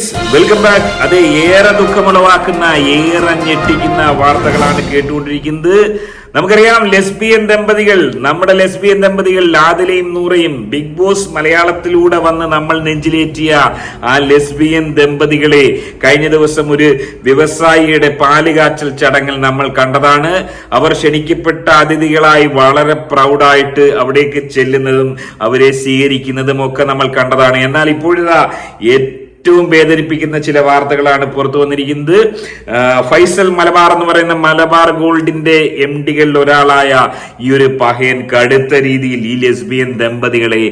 Guys welcome back അതെ ഏറെ ദുഃഖമുളവാക്കുന്ന ഏറെ ഞെട്ടിക്കുന്ന വാർത്തകളാണ് കേട്ടുകൊണ്ടിരിക്കുന്നത്. നമുക്കറിയാം ലെസ്ബിയൻ ദമ്പതികൾ നമ്മുടെ ലെസ്ബിയൻ ദമ്പതികൾ ലാദിലയും നൂറയും ബിഗ് ബോസ് മലയാളത്തിലൂടെ വന്ന് നമ്മൾ നെഞ്ചിലേറ്റിയ ആ ലെസ്ബിയൻ ദമ്പതികളെ കഴിഞ്ഞ ദിവസം ഒരു വ്യവസായിയുടെ പാലുകാച്ചൽ ചടങ്ങിൽ നമ്മൾ കണ്ടതാണ്. അവർ ക്ഷണിക്കപ്പെട്ട അതിഥികളായി വളരെ പ്രൗഡായിട്ട് അവിടേക്ക് ചെല്ലുന്നതും അവരെ സ്വീകരിക്കുന്നതും ഒക്കെ നമ്മൾ കണ്ടതാണ്. എന്നാൽ ഇപ്പോഴിതാ ഏറ്റവും വേദനിപ്പിക്കുന്ന ചില വാർത്തകളാണ് പുറത്തു വന്നിരിക്കുന്നത്. ഫൈസൽ മലബാർ എന്ന് പറയുന്ന മലബാർ ഗോൾഡിന്റെ എം ഡികളിൽ ഒരാളായ ഈ ഒരു പഹയൻ കടുത്ത രീതിയിൽ ഈ ലെസ്ബിയൻ ദമ്പതികളെ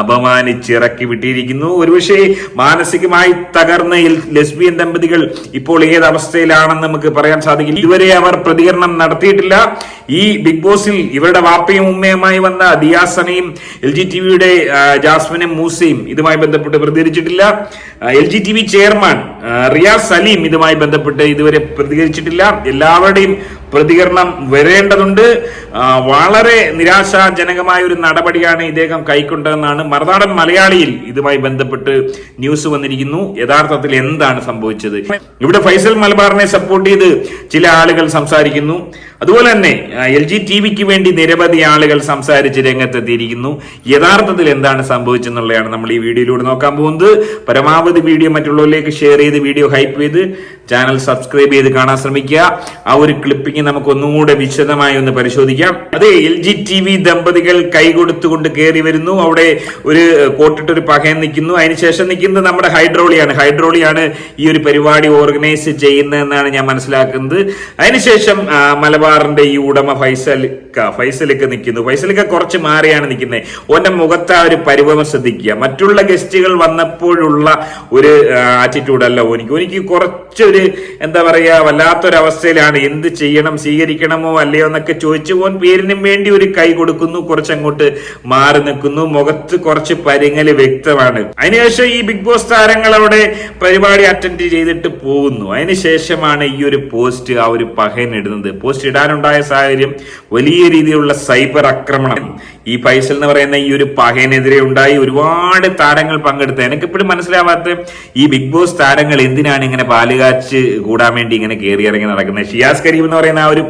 അപമാനിച്ചിറക്കി വിട്ടിരിക്കുന്നു. ഒരുപക്ഷെ മാനസികമായി തകർന്ന ലെസ്ബിയൻ ദമ്പതികൾ ഇപ്പോൾ ഏത് നമുക്ക് പറയാൻ സാധിക്കും ഇതുവരെ അവർ പ്രതികരണം നടത്തിയിട്ടില്ല. ഈ ബിഗ് ബോസിൽ ഇവരുടെ വാപ്പയും ഉമ്മയുമായി വന്ന ദിയാസനയും എൽ ജി ടി വിയുടെ ജാസ്മിനും മൂസയും ഇതുമായി ബന്ധപ്പെട്ട് പ്രതികരിച്ചിട്ടില്ല. L G T V chairman Riyas Saleem ഇതുമായി ബന്ധപ്പെട്ട് ഇതുവരെ പ്രതികരിച്ചിട്ടില്ല. എല്ലാവരുടെയും പ്രതികരണം വരേണ്ടതുണ്ട്. വളരെ നിരാശാജനകമായ ഒരു നടപടിയാണ് ഇദ്ദേഹം കൈക്കൊണ്ടതെന്നാണ് മറുനാടൻ മലയാളിയിൽ ഇതുമായി ബന്ധപ്പെട്ട് ന്യൂസ് വന്നിരിക്കുന്നു. യഥാർത്ഥത്തിൽ എന്താണ് സംഭവിച്ചത്? ഇവിടെ ഫൈസൽ മലബാറിനെ സപ്പോർട്ട് ചെയ്ത് ചില ആളുകൾ സംസാരിക്കുന്നു. അതുപോലെ തന്നെ എൽ ജി ടി വിക്ക് വേണ്ടി നിരവധി ആളുകൾ സംസാരിച്ച് രംഗത്തെത്തിയിരിക്കുന്നു. യഥാർത്ഥത്തിൽ എന്താണ് സംഭവിച്ചെന്നുള്ളതാണ് നമ്മൾ ഈ വീഡിയോയിലൂടെ നോക്കാൻ പോകുന്നത്. പരമാവധി വീഡിയോ മറ്റുള്ളവരിലേക്ക് ഷെയർ ചെയ്ത് വീഡിയോ ഹൈപ്പ് ചെയ്ത് ചാനൽ സബ്സ്ക്രൈബ് ചെയ്ത് കാണാൻ ശ്രമിക്കുക. ആ ഒരു ക്ലിപ്പിംഗ് നമുക്ക് ഒന്നുകൂടെ വിശദമായി ഒന്ന് പരിശോധിക്കാം. അതെ എൽ ജി ടി വി ദമ്പതികൾ കൈകൊടുത്തുകൊണ്ട് കയറി വരുന്നു. അവിടെ ഒരു കോട്ടിട്ട് ഒരു പകയൻ നിൽക്കുന്നു. അതിനുശേഷം നിൽക്കുന്നത് നമ്മുടെ ഹൈഡ്രോളിയാണ്. ഹൈഡ്രോളിയാണ് ഈ ഒരു പരിപാടി ഓർഗനൈസ് ചെയ്യുന്നതെന്നാണ് ഞാൻ മനസ്സിലാക്കുന്നത്. അതിനുശേഷം മലബാറിന്റെ ഈ ഉടമ ഫൈസൽക്ക ഫൈസലൊക്കെ നിൽക്കുന്നു. ഫൈസലൊക്കെ കുറച്ച് മാറിയാണ് നിൽക്കുന്നത്. ഓന്റെ മുഖത്ത് ആ ഒരു പരിഭവം ശ്രദ്ധിക്കുക. മറ്റുള്ള ഗസ്റ്റുകൾ വന്നപ്പോഴുള്ള ഒരു ആറ്റിറ്റ്യൂഡ് അല്ല ഓനിക്ക്. എനിക്ക് കുറച്ചൊരു എന്താ പറയാ വല്ലാത്തൊരവസ്ഥയിലാണ് എന്ത് ചെയ്യണം സ്വീകരിക്കണമോ അല്ലയോ എന്നൊക്കെ ചോദിച്ചു പോൻ പേരിനും വേണ്ടി ഒരു കൈ കൊടുക്കുന്നു കുറച്ചങ്ങോട്ട് മാറി നിൽക്കുന്നു. മുഖത്ത് കുറച്ച് പരിങ്ങൽ വ്യക്തമാണ്. അതിനുശേഷം ഈ ബിഗ് ബോസ് താരങ്ങൾ അവിടെ പരിപാടി അറ്റൻഡ് ചെയ്തിട്ട് പോകുന്നു. അതിനുശേഷമാണ് ഈ ഒരു പോസ്റ്റ് ആ ഒരു പഹയൻ ഇടുന്നത്. പോസ്റ്റ് ഇടാനുണ്ടായ സാഹചര്യം വലിയ രീതിയിലുള്ള സൈബർ ആക്രമണം. ഈ ഫൈസൽ എന്ന് പറയുന്ന ഈ ഒരു പകയനെതിരെ ഉണ്ടായി ഒരുപാട് താരങ്ങൾ പങ്കെടുത്ത് എനിക്ക് ഇപ്പോഴും മനസ്സിലാവാത്ത ഈ ബിഗ് ബോസ് താരങ്ങൾ എന്തിനാണ് ഇങ്ങനെ പാലുകാച്ച് കൂടാൻ വേണ്ടി ഇങ്ങനെ കയറി ഇറങ്ങി നടക്കുന്നത്? ഷിയാസ് കരീം എന്ന് പറയുന്ന ആ ഒരു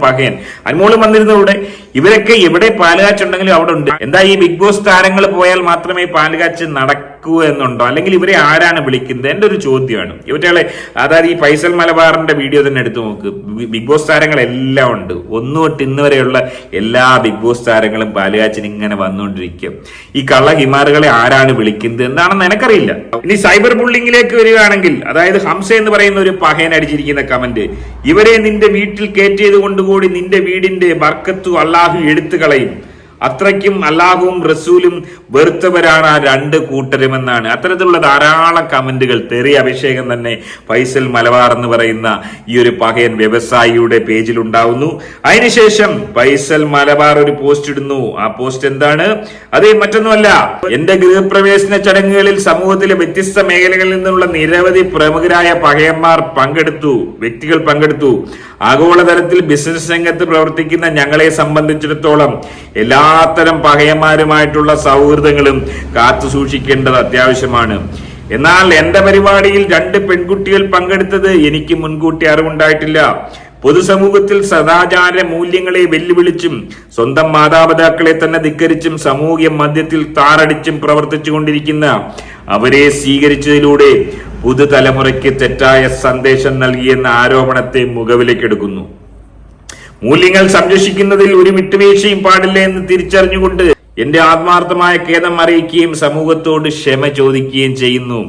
അനുമോളും വന്നിരുന്നു ഇവിടെ ഇവരൊക്കെ എവിടെ പാലുകാച്ചുണ്ടെങ്കിലും അവിടെ ഉണ്ട്. എന്താ ഈ ബിഗ് ബോസ് താരങ്ങൾ പോയാൽ മാത്രമേ പാലുകാച്ച് നടക്കൂ? എന്നുണ്ടോ? അല്ലെങ്കിൽ ഇവരെ ആരാണ് വിളിക്കുന്നത്? എന്റെ ഒരു ചോദ്യമാണ്. ഇവറ്റകളെ അതായത് ഈ ഫൈസൽ മലബാറിന്റെ വീഡിയോ തന്നെ എടുത്തു നോക്ക്. ബിഗ് ബോസ് താരങ്ങളെല്ലാം ഉണ്ട്. ഒന്നു തൊട്ട് ഇന്ന് വരെയുള്ള എല്ലാ ബിഗ് ബോസ് താരങ്ങളും പാലുകാച്ചിന് ഇങ്ങനെ വന്നുകൊണ്ടിരിക്കും. ഈ കള്ള ഹിമാറുകളെ ആരാണ് വിളിക്കുന്നത് എന്താണെന്ന് എനിക്കറിയില്ല. ഇനി സൈബർ ബുള്ളിങ്ങിലേക്ക് വരികയാണെങ്കിൽ അതായത് ഹംസ എന്ന് പറയുന്ന ഒരു പഹയൻ അടിച്ചിരിക്കുന്ന കമന്റ് ഇവരെ നിന്റെ വീട്ടിൽ കയറ്റിയത് കൊണ്ടുകൂടി നിന്റെ വീടിന്റെ ബർക്കത്തു അള്ളാഹു എടുത്തു കളയും. അത്രയ്ക്കും അല്ലാഹുവും റസൂലും വെറുത്തവരാണ് ആ രണ്ട് കൂട്ടരുമെന്നാണ്. അത്തരത്തിലുള്ള ധാരാളം കമന്റുകൾ തെറി അഭിഷേകം തന്നെ ഫൈസൽ മലബാർ എന്ന് പറയുന്ന ഈ ഒരു പകയൻ വ്യവസായിയുടെ പേജിൽ ഉണ്ടാവുന്നു. അതിനുശേഷം ഫൈസൽ മലബാർ ഒരു പോസ്റ്റ് ഇടുന്നു. ആ പോസ്റ്റ് എന്താണ്? അത് മറ്റൊന്നുമല്ല എന്റെ ഗൃഹപ്രവേശന ചടങ്ങുകളിൽ സമൂഹത്തിലെ വ്യത്യസ്ത മേഖലകളിൽ നിന്നുള്ള നിരവധി പ്രമുഖരായ പകയന്മാർ പങ്കെടുത്തു വ്യക്തികൾ പങ്കെടുത്തു. ആഗോളതലത്തിൽ ബിസിനസ് രംഗത്ത് പ്രവർത്തിക്കുന്ന ഞങ്ങളെ സംബന്ധിച്ചിടത്തോളം എല്ലാത്തരം പകയന്മാരുമായിട്ടുള്ള സൗഹൃദങ്ങളും കാത്തു സൂക്ഷിക്കേണ്ടത് അത്യാവശ്യമാണ്. എന്നാൽ എന്റെ പരിപാടിയിൽ രണ്ട് പെൺകുട്ടികൾ പങ്കെടുത്തത് എനിക്ക് മുൻകൂട്ടി അറിവുണ്ടായിട്ടില്ല. പൊതുസമൂഹത്തിൽ സദാചാര മൂല്യങ്ങളെ വെല്ലുവിളിച്ചും സ്വന്തം മാതാപിതാക്കളെ തന്നെ ധിക്കരിച്ചും സമൂഹ മധ്യത്തിൽ താറടിച്ചും പ്രവർത്തിച്ചു കൊണ്ടിരിക്കുന്ന അവരെ സ്വീകരിച്ചതിലൂടെ പുതുതലമുറയ്ക്ക് തെറ്റായ സന്ദേശം നൽകിയെന്ന ആരോപണത്തെ മുഖവിലേക്കെടുക്കുന്നു. മൂല്യങ്ങൾ സംരക്ഷിക്കുന്നതിൽ ഒരു വിട്ടുവീഴ്ചയും പാടില്ല എന്ന് തിരിച്ചറിഞ്ഞുകൊണ്ട് എന്റെ ആത്മാർത്ഥമായ ഖേദം അറിയിക്കുകയും സമൂഹത്തോട് ക്ഷമ ചോദിക്കുകയും ചെയ്യുന്നു.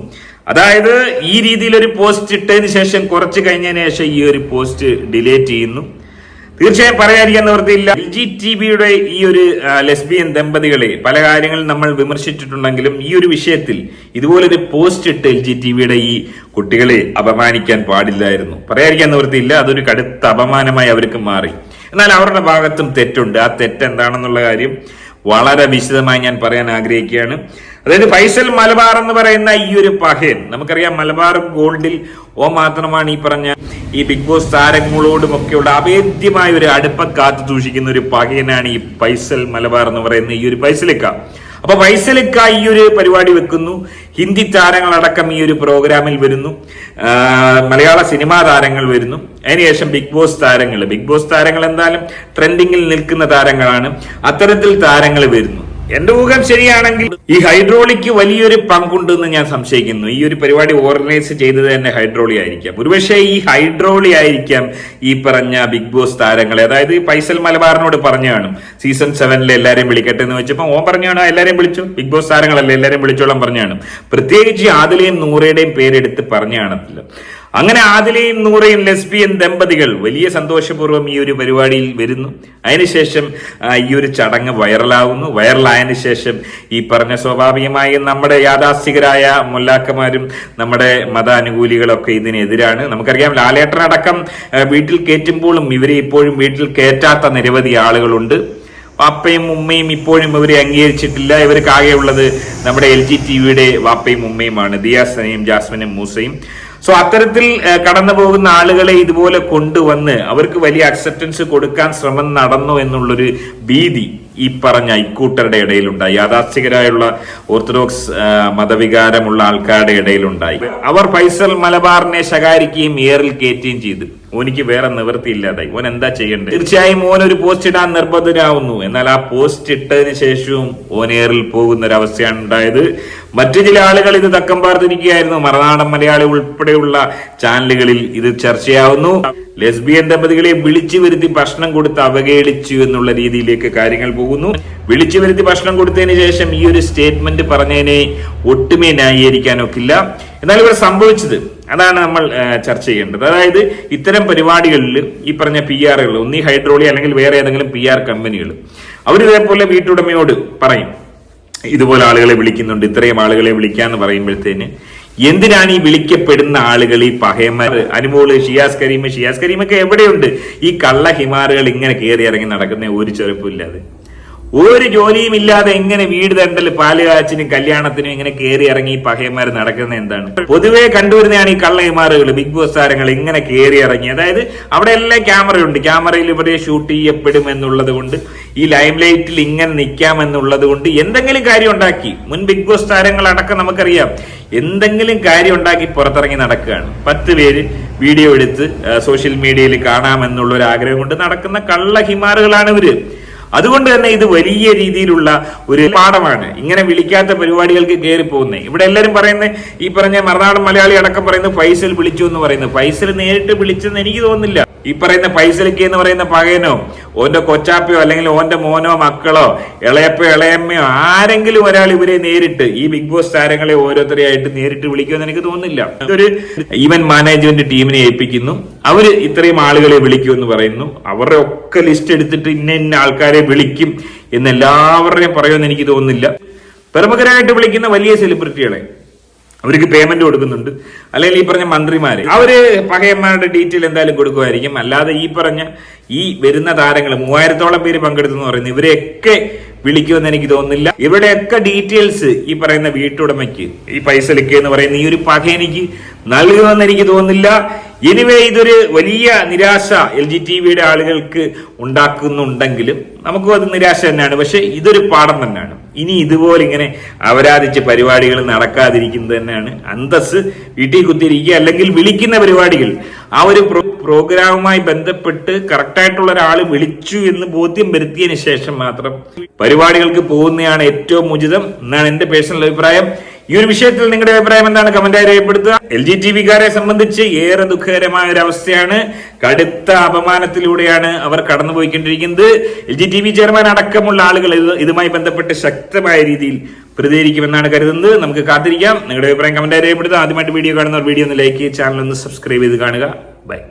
അതായത് ഈ രീതിയിൽ ഒരു പോസ്റ്റ് ഇട്ടതിന് ശേഷം കുറച്ച് കഴിഞ്ഞതിന് ശേഷം ഈ ഒരു പോസ്റ്റ് ഡിലീറ്റ് ചെയ്യുന്നു. തീർച്ചയായും പറയാതിരിക്കാൻ നിവൃത്തിയില്ല. എൽ ജി ടി ബിയുടെ ഈ ഒരു ലെസ്ബിയൻ ദമ്പതികളെ പല കാര്യങ്ങളും നമ്മൾ വിമർശിച്ചിട്ടുണ്ടെങ്കിലും ഈ ഒരു വിഷയത്തിൽ ഇതുപോലൊരു പോസ്റ്റ് ഇട്ട് എൽ ജി ടി ബിയുടെ ഈ കുട്ടികളെ അപമാനിക്കാൻ പാടില്ലായിരുന്നു. പറയാതിരിക്കാൻ നിവൃത്തിയില്ല. അതൊരു കടുത്ത അപമാനമായി അവർക്ക് മാറി. എന്നാൽ അവരുടെ ഭാഗത്തും തെറ്റുണ്ട്. ആ തെറ്റ് എന്താണെന്നുള്ള കാര്യം വളരെ വിശദമായി ഞാൻ പറയാൻ ആഗ്രഹിക്കുകയാണ്. അതായത് ഫൈസൽ മലബാർ എന്ന് പറയുന്ന ഈ ഒരു പഹയൻ നമുക്കറിയാം മലബാർ ഗോൾഡിൽ ഓ മാത്രമാണ് ഈ പറഞ്ഞ ഈ ബിഗ് ബോസ് താരങ്ങളോടും ഒക്കെയുള്ള അവേദ്യമായ ഒരു അടുപ്പം കാത്തു സൂക്ഷിക്കുന്ന ഒരു പകയനാണ് ഈ ഫൈസൽ മലബാർ എന്ന് പറയുന്ന ഈ ഒരു ഫൈസലിക്ക. അപ്പൊ ഫൈസലിക്ക ഈ ഒരു പരിപാടി വെക്കുന്നു. ഹിന്ദി താരങ്ങളടക്കം ഈ ഒരു പ്രോഗ്രാമിൽ വരുന്നു. മലയാള സിനിമാ താരങ്ങൾ വരുന്നു. അതിനുശേഷം ബിഗ് ബോസ് താരങ്ങൾ. ബിഗ് ബോസ് താരങ്ങൾ എന്തായാലും ട്രെൻഡിങ്ങിൽ നിൽക്കുന്ന താരങ്ങളാണ്. അത്തരത്തിൽ താരങ്ങൾ വരുന്നു. എന്റെ ഊഹം ശരിയാണെങ്കിൽ ഈ ഹൈഡ്രോളിക്ക് വലിയൊരു പങ്കുണ്ടെന്ന് ഞാൻ സംശയിക്കുന്നു. ഈ ഒരു പരിപാടി ഓർഗനൈസ് ചെയ്തത് തന്നെ ഹൈഡ്രോളി ആയിരിക്കാം. ഒരുപക്ഷെ ഈ ഹൈഡ്രോളി ആയിരിക്കാം ഈ പറഞ്ഞ ബിഗ് ബോസ് താരങ്ങളെ. അതായത് പൈസൽ മലബാറിനോട് പറഞ്ഞാണ് സീസൺ സെവനിൽ എല്ലാരെയും വിളിക്കട്ടെ എന്ന് വെച്ചപ്പോൾ ഓൻ പറഞ്ഞാണ് എല്ലാരെയും വിളിച്ചു. ബിഗ് ബോസ് താരങ്ങളല്ലേ എല്ലാരെയും വിളിച്ചോളാം പറഞ്ഞാണ് പ്രത്യേകിച്ച് ആദിലയും നൂറയുടെയും പേരെടുത്ത് പറഞ്ഞാണല്ലോ അങ്ങനെ ആദിലയും നൂറയും ലെസ്ബിയൻ ദമ്പതികൾ വലിയ സന്തോഷപൂർവം ഈ ഒരു പരിപാടിയിൽ വരുന്നു. അതിനുശേഷം ഈ ഒരു ചടങ്ങ് വൈറലാവുന്നു. വൈറലായതിനു ശേഷം ഈ പറഞ്ഞ സ്വാഭാവികമായും നമ്മുടെ യാഥാസ്ഥികരായ മുല്ലാക്കന്മാരും നമ്മുടെ മതാനുകൂലികളൊക്കെ ഇതിനെതിരാണ്. നമുക്കറിയാം ലാലേട്ടനടക്കം വീട്ടിൽ കയറ്റുമ്പോഴും ഇവരെ ഇപ്പോഴും വീട്ടിൽ കയറ്റാത്ത നിരവധി ആളുകളുണ്ട്. വാപ്പയും ഉമ്മയും ഇപ്പോഴും ഇവരെ അംഗീകരിച്ചിട്ടില്ല. ഇവർക്ക് ആകെയുള്ളത് നമ്മുടെ എൽ ജി ടി വിയുടെ വാപ്പയും ഉമ്മയുമാണ്. ദിയാസനയും ജാസ്മിനും മൂസയും. സോ അത്തരത്തിൽ കടന്നു പോകുന്ന ആളുകളെ ഇതുപോലെ കൊണ്ടുവന്ന് അവർക്ക് വലിയ അക്സെപ്റ്റൻസ് കൊടുക്കാൻ ശ്രമം നടന്നു എന്നുള്ളൊരു ഭീതി ഈ പറഞ്ഞ ഇക്കൂട്ടരുടെ ഇടയിലുണ്ടായി. യാഥാസ്ഥികരായുള്ള ഓർത്തഡോക്സ് മതവികാരമുള്ള ആൾക്കാരുടെ ഇടയിലുണ്ടായി. അവർ ഫൈസൽ മലബാറിനെ ശകാരിക്കുകയും ഏറിൽ കയറ്റുകയും ചെയ്തു. ഓനിക്ക് വേറെ നിവൃത്തി ഇല്ലാതായി ഓൻ എന്താ ചെയ്യേണ്ടത് തീർച്ചയായും ഓൻ ഒരു പോസ്റ്റ് ഇടാൻ നിർബന്ധനാവുന്നു. എന്നാൽ ആ പോസ്റ്റ് ഇട്ടതിന് ശേഷവും ഓൻ പോകുന്ന ഒരു അവസ്ഥയാണ് ഉണ്ടായത്. മറ്റു ചില ആളുകൾ ഇത് തക്കം പാർത്തിരിക്കുകയായിരുന്നു. മറനാടൻ മലയാളി ഉൾപ്പെടെയുള്ള ചാനലുകളിൽ ഇത് ചർച്ചയാവുന്നു. ലെസ്ബിയൻ ദമ്പതികളെ വിളിച്ചു വരുത്തി ഭക്ഷണം കൊടുത്ത് അവഹേളിച്ചു എന്നുള്ള രീതിയിലേക്ക് കാര്യങ്ങൾ പോകുന്നു. വിളിച്ചു വരുത്തി ഭക്ഷണം കൊടുത്തതിന് ശേഷം ഈ ഒരു സ്റ്റേറ്റ്മെന്റ് പറഞ്ഞതിനെ ഒട്ടുമേ ന്യായീകരിക്കാനൊക്കില്ല എന്നാൽ ഇവർ സംഭവിച്ചത് അതാണ് നമ്മൾ ചർച്ച ചെയ്യേണ്ടത്. അതായത് ഇത്തരം പരിപാടികളിൽ ഈ പറഞ്ഞ പി ആറുകൾ ഒന്നീ ഹൈഡ്രോളി അല്ലെങ്കിൽ വേറെ ഏതെങ്കിലും പി ആർ കമ്പനികൾ അവർ ഇതേപോലെ വീട്ടുടമയോട് പറയും. ഇതുപോലെ ആളുകളെ വിളിക്കുന്നുണ്ട് ഇത്രയും ആളുകളെ വിളിക്കാന്ന് പറയുമ്പോഴത്തേന് എന്തിനാണ് ഈ വിളിക്കപ്പെടുന്ന ആളുകൾ ഈ പഹയന്മാർ അനുമോൾ ഷിയാസ് കരീം ഷിയാസ് കരീമൊക്കെ എവിടെയുണ്ട്? ഈ കള്ള ഹിമാറുകൾ ഇങ്ങനെ കയറി ഇറങ്ങി നടക്കുന്ന ഒരു ചെറുപ്പില്ലാതെ ഒരു ജോലിയും ഇല്ലാതെ എങ്ങനെ വീട് തണ്ടൽ പാൽ കാച്ചിനും കല്യാണത്തിനും ഇങ്ങനെ കയറി ഇറങ്ങി പഹയന്മാർ നടക്കുന്നത് എന്താണ്? പൊതുവെ കണ്ടുവരുന്നതാണ് ഈ കള്ളയമാറുകൾ ബിഗ് ബോസ് താരങ്ങൾ ഇങ്ങനെ കയറി ഇറങ്ങി. അതായത് അവിടെ എല്ലാം ക്യാമറയുണ്ട്. ക്യാമറയിൽ ഇവരെ ഷൂട്ട് ചെയ്യപ്പെടും എന്നുള്ളത് കൊണ്ട് ഈ ലൈം ലൈറ്റിൽ ഇങ്ങനെ നിൽക്കാം എന്നുള്ളത് കൊണ്ട് എന്തെങ്കിലും കാര്യം ഉണ്ടാക്കി. മുൻ ബിഗ് ബോസ് താരങ്ങൾ അടക്കം നമുക്കറിയാം. എന്തെങ്കിലും കാര്യം ഉണ്ടാക്കി പുറത്തിറങ്ങി നടക്കുകയാണ്. പത്ത് പേര് വീഡിയോ എടുത്ത് സോഷ്യൽ മീഡിയയിൽ കാണാമെന്നുള്ള ഒരു ആഗ്രഹം കൊണ്ട് നടക്കുന്ന കള്ള ഹിമാറുകളാണ് ഇവർ. അതുകൊണ്ട് തന്നെ ഇത് വലിയ രീതിയിലുള്ള ഒരു പാഠമാണ്. ഇങ്ങനെ വിളിക്കാത്ത പരിപാടികൾക്ക് കയറി പോകുന്നത് ഇവിടെ എല്ലാവരും പറയുന്നത് ഈ പറഞ്ഞ മറുനാടൻ മലയാളി അടക്കം പറയുന്നത് ഫൈസൽ വിളിച്ചു എന്ന് പറയുന്നത് ഫൈസൽ നേരിട്ട് വിളിച്ചെന്ന് എനിക്ക് തോന്നുന്നില്ല. ഈ പറയുന്ന പൈസലിക്ക് എന്ന് പറയുന്ന പകയനോ ഓന്റെ കൊച്ചാപ്പയോ അല്ലെങ്കിൽ ഓന്റെ മോനോ മക്കളോ ഇളയപ്പോ ഇളയമ്മയോ ആരെങ്കിലും ഒരാൾ ഇവരെ നേരിട്ട് ഈ ബിഗ് ബോസ് താരങ്ങളെ ഓരോരുത്തരെയായിട്ട് നേരിട്ട് വിളിക്കുമെന്ന് എനിക്ക് തോന്നുന്നില്ല. ഒരു ഈവന്റ് മാനേജ്മെന്റ് ടീമിനെ ഏൽപ്പിക്കുന്നു. അവർ ഇത്രയും ആളുകളെ വിളിക്കുമെന്ന് പറയുന്നു. അവരുടെ ഒക്കെ ലിസ്റ്റ് എടുത്തിട്ട് ഇന്ന ഇന്ന ആൾക്കാരെ വിളിക്കും എന്ന് എല്ലാവരുടെയും പറയുമെന്ന് എനിക്ക് തോന്നുന്നില്ല. പ്രമുഖരായിട്ട് വിളിക്കുന്ന വലിയ സെലിബ്രിറ്റികളെ അവർക്ക് പേയ്മെന്റ് കൊടുക്കുന്നുണ്ട്. അല്ലെങ്കിൽ ഈ പറഞ്ഞ മന്ത്രിമാരെ. അവർ പകയന്മാരുടെ ഡീറ്റെയിൽ എന്തായാലും കൊടുക്കുമായിരിക്കും. അല്ലാതെ ഈ പറഞ്ഞ ഈ വരുന്ന താരങ്ങൾ മൂവായിരത്തോളം പേര് പങ്കെടുത്തു എന്ന് പറയുന്നത് ഇവരെയൊക്കെ വിളിക്കുമെന്ന് എനിക്ക് തോന്നുന്നില്ല. ഇവരുടെയൊക്കെ ഡീറ്റെയിൽസ് ഈ പറയുന്ന വീട്ടുടമയ്ക്ക് ഈ പൈസ ലിക്കുക എന്ന് പറയുന്ന ഈ ഒരു പക എനിക്ക് നൽകുമെന്ന് എനിക്ക് തോന്നുന്നില്ല. എനിവേ ഇതൊരു വലിയ നിരാശ എൽ ജി ടി വിയുടെ ആളുകൾക്ക് ഉണ്ടാക്കുന്നുണ്ടെങ്കിലും നമുക്കും അത് നിരാശ തന്നെയാണ്. പക്ഷെ ഇതൊരു പാഠം തന്നെയാണ്. ഇനി ഇതുപോലെ ഇങ്ങനെ അപരാധിച്ച് പരിപാടികൾ നടക്കാതിരിക്കുന്നത് തന്നെയാണ്. അന്തസ് വീട്ടിൽ കുത്തിയിരിക്കുക അല്ലെങ്കിൽ വിളിക്കുന്ന പരിപാടികൾ. ആ ഒരു പ്രോഗ്രാമുമായി ബന്ധപ്പെട്ട് കറക്റ്റായിട്ടുള്ള ഒരാൾ വിളിച്ചു എന്ന് ബോധ്യം വരുത്തിയതിന് ശേഷം മാത്രം പരിപാടികൾക്ക് പോകുന്നതാണ് ഏറ്റവും ഉചിതം. എന്നാണ് എന്റെ പേഴ്സണൽ അഭിപ്രായം. ഈ ഒരു വിഷയത്തിൽ നിങ്ങളുടെ അഭിപ്രായം എന്താണ്? കമന്റായി രേഖപ്പെടുത്തുക. എൽ ജി ടി വിക്കാരെ സംബന്ധിച്ച് ഏറെ ദുഃഖകരമായ ഒരു അവസ്ഥയാണ് കടുത്ത അപമാനത്തിലൂടെയാണ് അവർ കടന്നുപോയിക്കൊണ്ടിരിക്കുന്നത്. L G T V chairman അടക്കമുള്ള ആളുകൾ ഇത് ഇതുമായി ബന്ധപ്പെട്ട് ശക്തമായ രീതിയിൽ പ്രതികരിക്കുമെന്നാണ് കരുതുന്നത്. നമുക്ക് കാത്തിരിക്കാം. നിങ്ങളുടെ അഭിപ്രായം കമന്റായി രേഖപ്പെടുത്തുക. ആദ്യമായിട്ട് വീഡിയോ കാണുന്നവർ വീഡിയോ ഒന്ന് ലൈക്ക് ചെയ്ത് ചാനൽ ഒന്ന് സബ്സ്ക്രൈബ് ചെയ്ത് കാണുക. ബൈ